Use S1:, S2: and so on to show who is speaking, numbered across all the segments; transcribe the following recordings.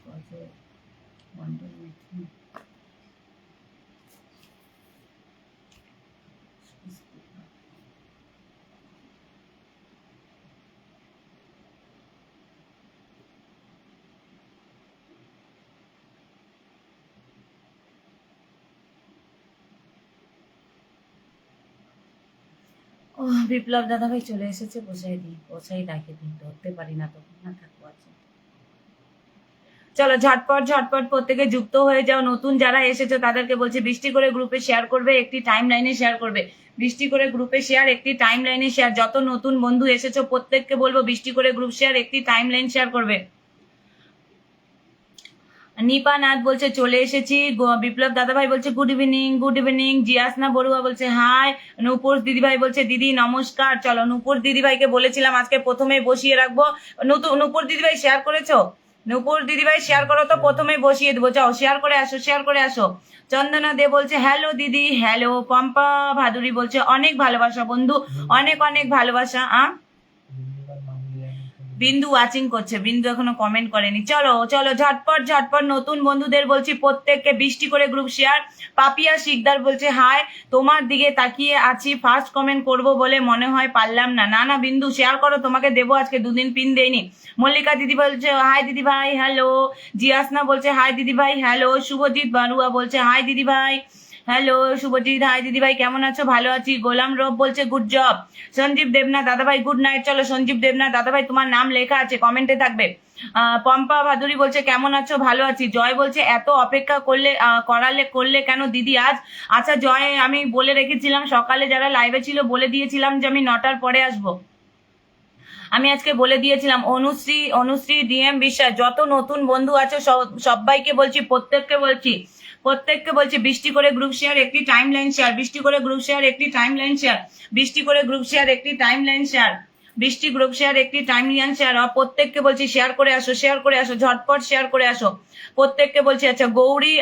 S1: সজয় মন্ডল মিঠুন ও বিপ্লব দাদা ভাই চলে এসেছে বসাই দিই বসাই রাখে দিই, ধরতে পারি না, তখন না থাকব আছে চলো ঝটপট ঝটপট প্রত্যেকে যুক্ত হয়ে যাও। নতুন যারা এসেছ, তাদেরকে বলছি বৃষ্টি করে গ্রুপে শেয়ার করবে, একটি টাইম লাইনে শেয়ার করবে। বৃষ্টি করে গ্রুপে শেয়ার একটি টাইম লাইনে শেয়ার যত নতুন বন্ধু এসেছ, প্রত্যেককে বলব বৃষ্টি করে গ্রুপ শেয়ার একটি টাইম লাইন শেয়ার করবে। নিপা নাথ বলছে, চলে এসেছি। বিপ্লব দাদাভাই বলছে good evening good evening জিয়াসনা Barua বলছে হাই নূপুর দিদিভাই বলছে, দিদি, নমস্কার। চলো, নূপুর দিদিভাইকে বলেছিলাম, আজকে প্রথমে বসিয়ে রাখব। নতুন নূপুর দিদিভাই শেয়ার করেছ? নূপুর দিদিভাই শেয়ার করো তো প্রথমে বসিয়ে দেবো। যাও শেয়ার করে আসো শেয়ার করে আসো। চন্দনা দে বলছে হ্যালো দিদি হ্যালো পম্পা ভাদুরি বলছে অনেক ভালোবাসা বন্ধু অনেক অনেক ভালোবাসা আ বিন্দু ওয়াচিং করছে। বিন্দু এখনও কমেন্ট করেনি। চলো চলো, ঝটপট ঝটপট নতুন বন্ধুদের বলছি, প্রত্যেককে বৃষ্টি করে গ্রুপ শেয়ার পাপিয়া শিকদার বলছে হাই তোমার দিকে তাকিয়ে আছি। ফার্স্ট কমেন্ট করব বলে মনে হয় পারলাম না। না না, বিন্দু শেয়ার করো, তোমাকে দেবো আজকে, দুদিন পিন দেয়নি মল্লিকা দিদি বলছে হাই দিদি ভাই হ্যালো জিয়াসনা বলছে হাই দিদি ভাই হ্যালো শুভজিৎ বারুয়া বলছে হাই দিদি ভাই হ্যালো, শুভজিৎ, হাই দিদি ভাই কেমন আছো? ভালো আছি। গোলাম রব বলছে গুড জব সঞ্জীব দেবনাথ দাদা ভাই গুড নাইট চলো, সঞ্জীব দেবনাথ দাদা ভাই তোমার নাম লেখা আছে কমেন্টে থাকবে। পম্পা ভাদুরী বলছে, কেমন আছো? ভালো আছি। জয় বলছে, এত অপেক্ষা করলে করালে, করলে কেন দিদি আজ? আচ্ছা জয়, আমি বলে রেখেছিলাম, সকালে যারা লাইভে ছিল, বলে দিয়েছিলাম যে আমি নটার পরে আসব। আমি আজকে বলে দিয়েছিলাম, অনুশ্রী অনুশ্রী, ডিএম বিশ্বাস, যত নতুন বন্ধু আছে, সব- সবাইকে বলছি, প্রত্যেককে বলছি প্রত্যেককে বলছি, বৃষ্টি করে গ্রুপ শেয়ার একটি টাইম লাইন শেয়ার বৃষ্টি করে গ্রুপ শেয়ার একটি টাইম লাইন শেয়ার বৃষ্টি করে গ্রুপ শেয়ার একটি টাইম লাইন শেয়ার বৃষ্টি গ্রুপ শেয়ার একটি টাইম লাইন শেয়ার প্রত্যেককে বলছি শেয়ার করে আসো শেয়ার করে আসো, ঝটপট শেয়ার করে আসো। প্রত্যেককে বলছি আচ্ছা গৌরী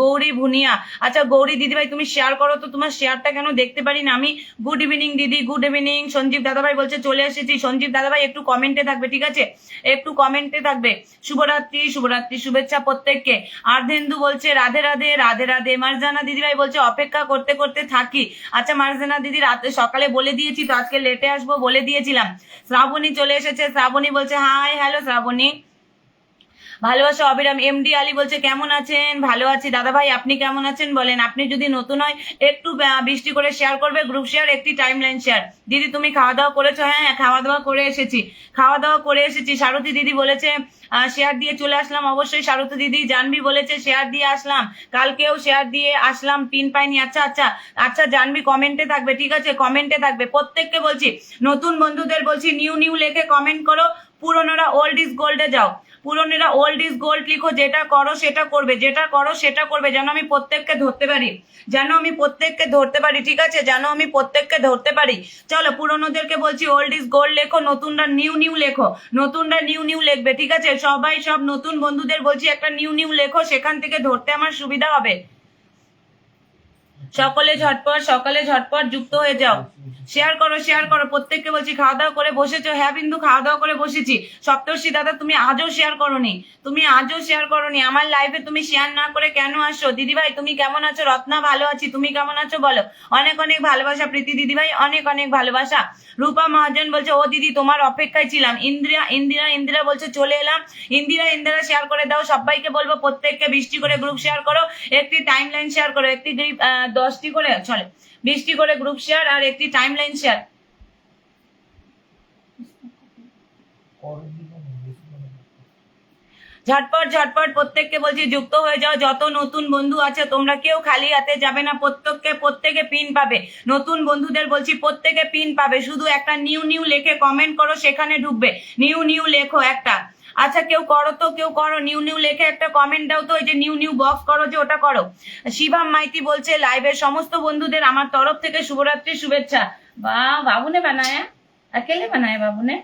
S1: গৌরী ভুনিয়া আচ্ছা গৌরী দিদিভাই তুমি শেয়ার করো তো তোমার শেয়ারটা কেন দেখতে পারি না? আমি গুড ইভিনিং দিদি গুড ইভিনিং সঞ্জীব দাদাভাই বলছে চলে এসেছি। সঞ্জীব দাদাভাই একটু কমেন্টে থাকবে, ঠিক আছে? একটু কমেন্টে থাকবে। শুভরাত্রি শুভরাত্রি, শুভেচ্ছা প্রত্যেককে। আর্ধেন্দু বলছে, রাধে রাধে রাধে রাধে। মারজানা দিদিভাই বলছে, অপেক্ষা করতে করতে থাকি। আচ্ছা মার্জানা দিদি রাতে সকালে বলে দিয়েছি তো আজকে লেটে আসব, বলে দিয়েছিলাম। শ্রাবণী চলে এসেছে। শ্রাবণী বলছে হাই হ্যালো শ্রাবণী। ভালোবাসা অবিরাম। এমডি আলী বলছে কেমন আছেন? ভালো আছি। দাদা ভাই আপনি কেমন আছেন? বলেন আপনি যদি নতুন হয় একটু বৃষ্টি করে শেয়ার করবে গ্রুপ শেয়ার একটি টাইম লাইন শেয়ার দিদি তুমি খাওয়া দাওয়া করেছ? হ্যাঁ হ্যাঁ, খাওয়া দাওয়া করে এসেছি। খাওয়া দাওয়া করে এসেছি। সারথী দিদি বলেছে শেয়ার দিয়ে চলে আসলাম। অবশ্যই সারথী দিদি জানবি বলেছে শেয়ার দিয়ে আসলাম। কালকেও শেয়ার দিয়ে আসলাম পিন পাইনি। আচ্ছা আচ্ছা আচ্ছা জানবি কমেন্টে থাকবে ঠিক আছে কমেন্টে থাকবে। প্রত্যেককে বলছি নতুন বন্ধুদের বলছি নিউ নিউ লেখে কমেন্ট করো। পুরনোরা ওল্ড ইজ গোল্ডে যাও। পুরনোরা ওল্ড ইজ গোল্ড লিখো, যেটা করো সেটা করবে, যেটা করো সেটা করবে, যেন আমি প্রত্যেককে ধরতে পারি, যেন আমি প্রত্যেককে ধরতে পারি, ঠিক আছে? যেন আমি প্রত্যেককে ধরতে পারি। চলো, পুরনোদেরকে বলছি ওল্ড ইজ গোল্ড লেখো, নতুনরা নিউ নিউ লেখো, নতুনরা নিউ নিউ লিখবে, ঠিক আছে? সবাই সব নতুন বন্ধুদের বলছি, একটা নিউ নিউ লেখো, সেখান থেকে ধরতে আমার সুবিধা হবে। সকলে ঝটপট, সকালে ঝটপট যুক্ত হয়ে যাও। শেয়ার করো শেয়ার করো, প্রত্যেককে বলছি, খাওয়া দাওয়া করে বসেছো। হ্যাঁ বিন্দু, খাওয়া দাওয়া করে বসেছি। সপ্তর্ষি দাদা, তুমি আজও শেয়ার করনি। তুমি আজও শেয়ার করনি। আমার লাইফে তুমি শেয়ার না করে কেন আসছো? দিদিভাই, তুমি কেমন আছো? রত্না, ভালো আছি। তুমি কেমন আছো বলো? অনেক অনেক ভালোবাসা, প্রীতি দিদিভাই, অনেক অনেক ভালোবাসা। রূপা মহাজন বলছে, ও দিদি, তোমার অপেক্ষায় ছিলাম। ইন্দিরা ইন্দিরা ইন্দিরা বলছে, চলে এলাম। ইন্দিরা ইন্দিরা শেয়ার করে দাও। সবাইকে বলব, প্রত্যেককে বৃষ্টি করে গ্রুপ শেয়ার করো। একটি টাইম লাইন শেয়ার করো। একটি দশটি করে, চলে বৃষ্টি করে গ্রুপ শেয়ার আর একটি টাইম লাইন শেয়ার ঝটপট ঝটপট, প্রত্যেককে বলছি যুক্ত হয়ে যাও, যত নতুন বন্ধু আছে, তোমরা কেউ খালি হাতে যাবে না, প্রত্যেককে, প্রত্যেকে পিন পাবে। নতুন বন্ধুদের বলছি প্রত্যেকে পিন পাবে, শুধু একটা নিউ নিউ লেখে কমেন্ট করো, সেখানে ঢুকবে। নিউ নিউ লেখো একটা। আচ্ছা কেউ করো তো কেউ করো নিউ নিউ লেখে একটা কমেন্ট দাও তো ওই যে নিউ নিউ বক্স করো যে ওটা করো শিভাম মাইতি বলছে লাইভের সমস্ত বন্ধুদের আমার তরফ থেকে শুভরাত্রি শুভেচ্ছা বা बाबू ने बनाया अकेले बनाया बाबू ने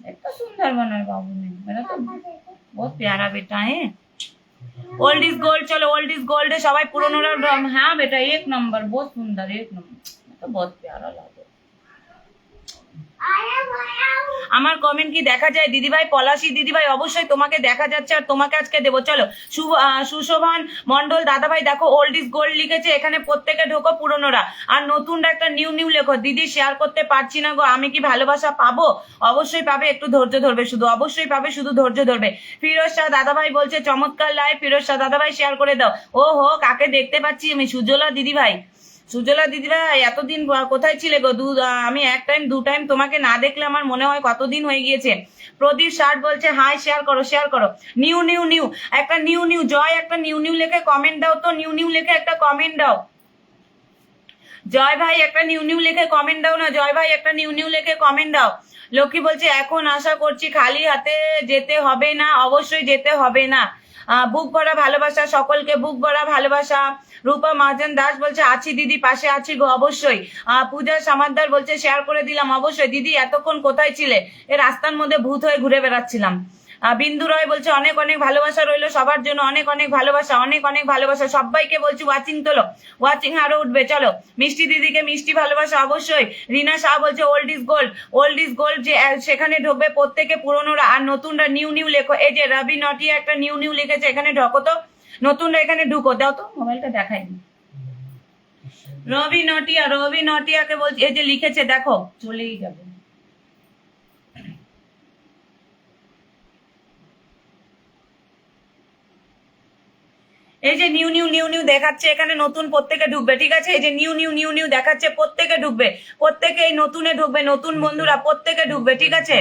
S1: इतना सुंदर बनाया बाबू ने मेरा तो बहुत प्यारा बेटा है ओल्ड इज गोल्ड चलो ओल्ड इज गोल्ड है सबाई पुरोनोरा हाँ बेटा एक नंबर बहुत सुंदर एक नंबर तो बहुत प्यारा लगे আমার কমেন্ট কি দেখা যায়? দিদিভাই পলাশি, দিদিভাই অবশ্যই তোমাকে দেখা যাচ্ছে আর তোমাকে আজকে দেবো। চলো সুশোভান মন্ডল দাদাভাই, দেখো ওল্ড ইজ গোল্ড লিখেছে, এখানে প্রত্যেকে ঢোকো পুরনোরা। আর নতুনরা একটা নিউ নিউ লেখো, দিদি শেয়ার করতে পারছি না গো, আমি কি ভালোবাসা পাবো? অবশ্যই পাবে, একটু ধৈর্য ধরবে শুধু, অবশ্যই পাবে, শুধু ধৈর্য ধরবে। ফিরোজ শাহ, দাদাভাই বলছে, চমৎকার লাইভ ফিরোজ শাহ, দাদাভাই শেয়ার করে দাও। ও হো, কাকে দেখতে পাচ্ছি আমি? সুজলা দিদিভাই। সুজলা দিদিরা, এতদিন কোথায় ছিলে গো? দু আমি এক টাইম দু টাইম তোমাকে না দেখলে আমার মনে হয় কতদিন হয়ে গিয়েছে। প্রদীপ ষাট বলছে, হাই শেয়ার করো শেয়ার করো। নিউ নিউ নিউ, একটা নিউ নিউ, জয় একটা নিউ নিউ লেখে কমেন্ট দাও তো, নিউ নিউ লেখে একটা কমেন্ট দাও। জয় ভাই, একটা নিউ নিউ লিখে কমেন্ট দাও না, জয় ভাই, একটা নিউ নিউ লিখে কমেন্ট দাও। লক্ষ্মী বলছে, এখন আশা করছি খালি হাতে যেতে হবে না, অবশ্যই যেতে হবে না। বুক ভরা ভালোবাসা, সকলকে বুক ভরা ভালোবাসা। রূপা মহাজন দাস বলছে, আছি দিদি, পাশে আছি গো, অবশ্যই। পূজা সামাদ্দার বলছে শেয়ার করে দিলাম, অবশ্যই। দিদি, এতক্ষণ কোথায় ছিলে? এ রাস্তার মধ্যে ভূত হয়ে ঘুরে বেড়াচ্ছিলাম। বিন্দু রয় বলছে, অনেক অনেক ভালোবাসা রইল সবার জন্য, অনেক অনেক ভালোবাসা, অনেক অনেক ভালোবাসা। সবাইকে বলছি, ওয়াচিং তোলো, ওয়াচিং আরও উঠবে, চলো। মিষ্টি দিদিকে মিষ্টি ভালোবাসা অবশ্যই। রিনা শাহ বলছে old is gold old is gold যে সেখানে ঢুকবে প্রত্যেকে পুরনোরা আর নতুনরা নিউ নিউ লেখো। এই যে, রবি নটিয়া একটা নিউ নিউ লিখেছে, এখানে ঢোকো তো। নতুনরা এখানে ঢুকো, দাও তো, মোবাইলটা দেখাই। রবি নটিয়া, রবি নটিয়াকে বলছি, এই যে লিখেছে, দেখো, চলেই যাবে। এই যে নিউ নিউ নিউ নিউ দেখাচ্ছে, এখানে নতুন প্রত্যেকে ঢুকবে, ঠিক আছে? এই যে নিউ নিউ নিউ নিউ দেখাচ্ছে, প্রত্যেকে ঢুকবে। প্রত্যেকে এই নতুনে ঢুকবে, নতুন বন্ধুরা প্রত্যেকে ঢুকবে, ঠিক আছে?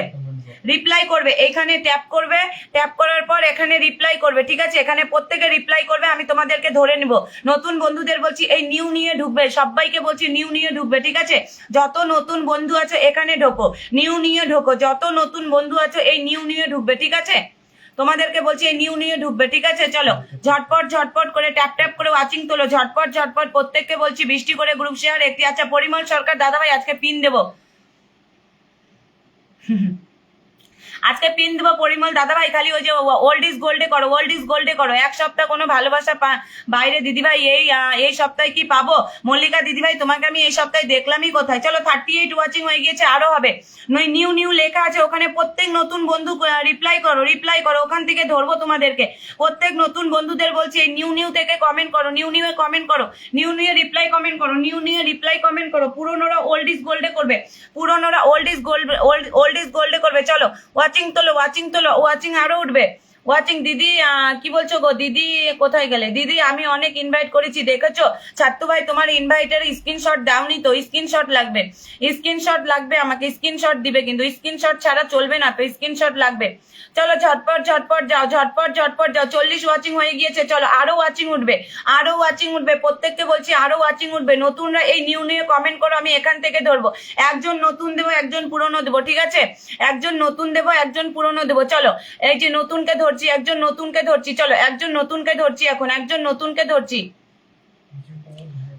S1: রিপ্লাই করবে এখানে ট্যাপ করবে, ট্যাপ করার পর এখানে রিপ্লাই করবে, ঠিক আছে? এখানে প্রত্যেকে রিপ্লাই করবে, আমি তোমাদেরকে ধরে নিব। নতুন বন্ধুদের বলছি, এই নিউ নিয়ে ঢুকবে, সবাইকে বলছি, নিউ নিয়ে ঢুকবে, ঠিক আছে? যত নতুন বন্ধু আছে, এখানে ঢোকো, নিউ নিয়ে ঢোকো, যত নতুন বন্ধু আছে, এই নিউ নিয়ে ঢুকবে, ঠিক আছে? তোমাদেরকে বলছি, এই নিউ নিউ ঢুকবে, ঠিক আছে? চলো, ঝটপট ঝটপট করে ট্যাপ ট্যাপ করে ওয়াচিং তোলো, ঝটপট ঝটপট। প্রত্যেককে বলছি, বৃষ্টি করে গ্রুপ শেয়ার একটি আচ্ছা পরিমল সরকার দাদাভাই, আজকে পিন দেবো। আজকে পিন দেবো পরিমল দাদাভাই, খালি ওই যে ওল্ড ইজ গোল্ডে করো ওল্ড ইজ গোল্ডে করো। এক সপ্তাহ কোনো ভালোবাসা বাইরে দিদিভাই, এই এই সপ্তাহে কি পাবো? মল্লিকা দিদিভাই, তোমাকে আমি এই সপ্তাহে দেখলামই কোথায়। চলো থার্টি এইট ওয়াচিং হয়ে গিয়েছে, আরও হবে। নই নিউ নিউ লেখা আছে, ওখানে প্রত্যেক নতুন বন্ধু রিপ্লাই করো রিপ্লাই করো, ওখান থেকে ধরবো তোমাদেরকে। প্রত্যেক নতুন বন্ধুদের বলছি, এই নিউ নিউ থেকে কমেন্ট করো নিউ নিউ এ কমেন্ট করো নিউ নিউ এ রিপ্লাই কমেন্ট করো নিউ নিউ এ রিপ্লাই কমেন্ট করো। পুরোনোরা ওল্ড ইজ গোল্ডে করবে, পুরোনোরা old is gold old is গোল্ডে করবে। চলো ওয়াচিং তোলো ওয়াচিং তোলো ওয়াচিং আরও উঠবে। ওয়াচিং দিদি কি বলছো গো? দিদি কোথায় গেলে? দিদি, আমি অনেক ইনভাইট করেছি, দেখেছ? ছাত্তু ভাই, তোমার ইনভাইটের স্ক্রিনশট দাওনি তো স্ক্রিনশট লাগবে। স্ক্রিনশট লাগবে, আমাকে স্ক্রিনশট দিবে কিন্তু স্ক্রিনশট ছাড়া চলবে না তো স্ক্রিনশট লাগবে। চলো, ঝটপট ঝটপট যাও, ঝটপট ঝটপট যাও। চল্লিশ ওয়াচিং হয়ে গিয়েছে, চলো, আরও ওয়াচিং উঠবে, আরও ওয়াচিং উঠবে। প্রত্যেককে বলছি, আরও ওয়াচিং উঠবে। নতুনরা এই নিউ নিউ কমেন্ট করো, আমি এখান থেকে ধরবো। একজন নতুন দেবো, একজন পুরনো দেবো, ঠিক আছে? একজন নতুন দেবো, একজন পুরনো দেবো, চলো। এই যে নতুনকে ধরছি একজন নতুনকে ধরছি, চলো, একজন নতুনকে ধরছি এখন, একজন নতুনকে ধরছি।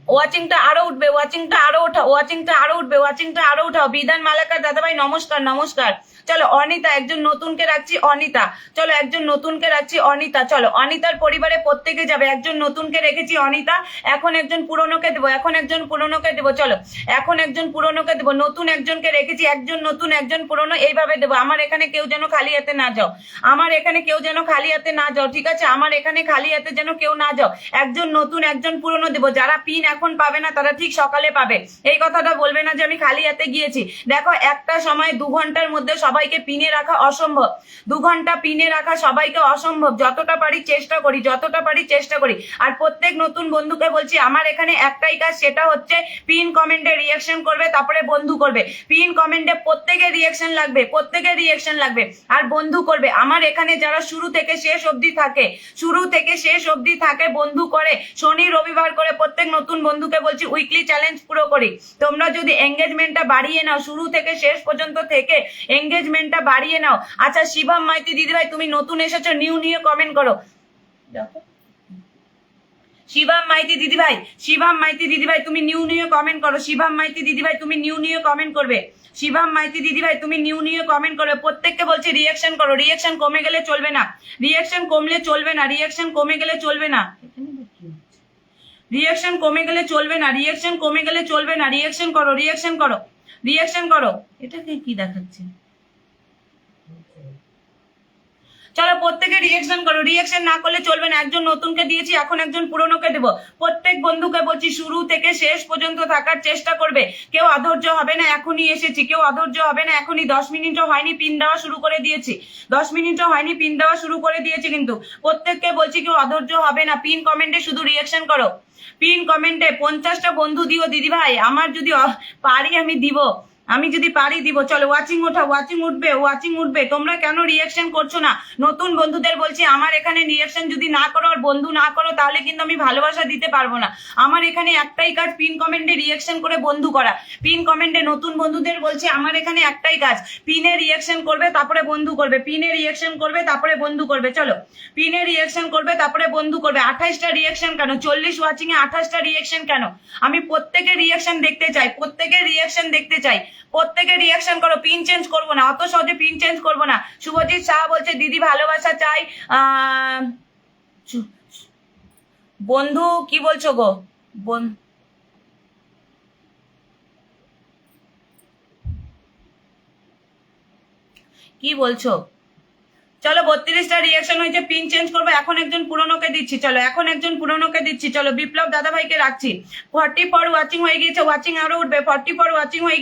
S1: ওয়াচিংটা আরও উঠবে ওয়াচিংটা আরও উঠাও ওয়াচিংটা আরও উঠবে ওয়াচিংটা আরও উঠাও। বিধান মালাকার দাদাভাই, নমস্কার নমস্কার। চলো অনিতা, একজন নতুনকে রাখছি, অনিতা। চলো, একজন নতুনকে রাখছি, অনিতা। চলো, অনিতার পরিবারে প্রত্যেকে যাবে। একজন নতুনকে রেখেছি, অনিতা। এখন একজন পুরনোকে দেবো, এখন একজন পুরনোকে দেবো। চলো, এখন একজন পুরনোকে দেবো, নতুন একজনকে রেখেছি, একজন নতুন, একজন পুরনো, এইভাবে দেবো। আমার এখানে কেউ যেন খালি হাতে না যাও। আমার এখানে কেউ যেন খালি হাতে না যাও, ঠিক আছে? আমার এখানে খালি হাতে যেন কেউ না যাও। একজন নতুন, একজন পুরনো দেবো। যারা পিন এখন পাবে না, তারা ঠিক সকালে পাবে। এই কথাটা বলবে না যে আমি খালি হাতে গিয়েছি। দেখো, একটা সময় দু ঘণ্টার মধ্যে সবাইকে পিনে রাখা অসম্ভব। দু ঘণ্টা পিনে রাখা সবাইকে অসম্ভব। যতটা পারি চেষ্টা করি, যতটা পারি চেষ্টা করি। আর প্রত্যেক নতুন বন্ধুকে বলছি, আমার এখানে একটাই কাজ, সেটা হচ্ছে পিন কমেন্টে রিয়াকশন করবে, তারপরে বন্ধু করবে। পিন কমেন্টে প্রত্যেকের রিয়াকশন লাগবে প্রত্যেকের রিয়াকশন লাগবে। আর বন্ধু করবে। আমার এখানে যারা শুরু থেকে শেষ অবধি থাকে, শুরু থেকে শেষ অবধি থাকে, বন্ধু করে, শনি, রবিবার করে প্রত্যেক নতুন বন্ধুকে বলছি উইকলি চ্যালেঞ্জ পুরো করি। তোমরা যদি এঙ্গেজমেন্টটা বাড়িয়ে নাও, শুরু থেকে শেষ পর্যন্ত থেকে এঙ্গেজমেন্টটা বাড়িয়ে নাও। আচ্ছা শিবম মাইতি দিদিভাই, তুমি নতুন এসেছ নিউ নিয়ে কমেন্ট করো। শিবাম মাইতি দিদিভাই, শিবাম মাইতি দিদিভাই, তুমি নিউ নিউ কমেন্ট করো। শিবাম মাইতি দিদিভাই, তুমি নিউ নিউ কমেন্ট করবে। শিবাম মাইতি দিদিভাই, তুমি নিউ নিউ কমেন্ট করবে। প্রত্যেককে বলছি রিয়াকশন করো। রিয়াকশন কমে গেলে চলবে না। রিয়াকশন কমলে চলবে না। রিয়াকশন কমে গেলে চলবে না। রিয়াকশন কমে গেলে চলবে না। রিয়াকশন কমে গেলে চলবে না। রিয়াকশন করো রিয়াকশন করো। রিয়াকশন করো। এটাকে কি দেখাচ্ছে? চলো প্রত্যেকে রিয়েকশন করো। রিয়েকশন না করলে চলবে না। একজন নতুনকে দিয়েছি, এখন একজন পুরনোকে দেবো। প্রত্যেক বন্ধুকে বলছি, শুরু থেকে শেষ পর্যন্ত থাকার চেষ্টা করবে। কেউ অধৈর্য হবে না, এখনই এসেছি। কেউ অধৈর্য হবে না, এখনই দশ মিনিটও হয়নি, পিন দেওয়া শুরু করে দিয়েছি। দশ মিনিটও হয়নি, পিন দেওয়া শুরু করে দিয়েছি কিন্তু। প্রত্যেককে বলছি, কেউ অধৈর্য হবে না। পিন কমেন্টে শুধু রিয়েকশন করো। পিন কমেন্টে পঞ্চাশটা বন্ধু দিও দিদি ভাই আমার যদি পারি আমি দিব। আমি যদি পারি দিব, চলো ওয়াচিং ওঠা ওয়াচিং উঠবে ওয়াচিং উঠবে। তোমরা কেন রিয়াকশন করছ না? নতুন বন্ধুদের বলছি, আমার এখানে রিয়াকশন যদি না করো আর বন্ধু না করো, তাহলে কিন্তু আমি ভালোবাসা দিতে পারব না। আমার এখানে একটাই কাজ পিন কমেন্টে রিয়াকশন করে বন্ধু করা। পিন কমেন্টে নতুন বন্ধুদের বলছি, আমার এখানে একটাই কাজ পিনে রিয়াকশন করবে, তারপরে বন্ধু করবে। পিনে রিয়াকশন করবে, তারপরে বন্ধু করবে। চলো পিনে রিয়াকশন করবে, তারপরে বন্ধু করবে। আঠাইশটা রিয়াকশন কেন? চল্লিশ ওয়াচিং এ আঠাশটা রিয়াকশন কেন? আমি প্রত্যেকের রিয়াকশন দেখতে চাই, প্রত্যেকের রিয়াকশন দেখতে চাই। প্রত্যেকে রিয়াকশন করো পিন চেঞ্জ করব না, অত সহজে পিন চেঞ্জ করব না। শুভজিৎ শাহ বলছে, দিদি ভালোবাসা চাই। বন্ধু, কি বলছো গো? বন, কি বলছো? চলো, বত্রিশটা রিয়াকশন হয়েছে পিন চেঞ্জ করব। এখন একজন পুরনোকে দিচ্ছি, চলো, এখন একজন পুরনোকে দিচ্ছি, চলো, বিপ্লব দাদা ভাইকে রাখছি। ফর্টি ফোর ওয়াচিং হয়ে গিয়েছে ওয়াচিং আরও উঠবে ফর্টি ফোর ওয়াচিং হয়ে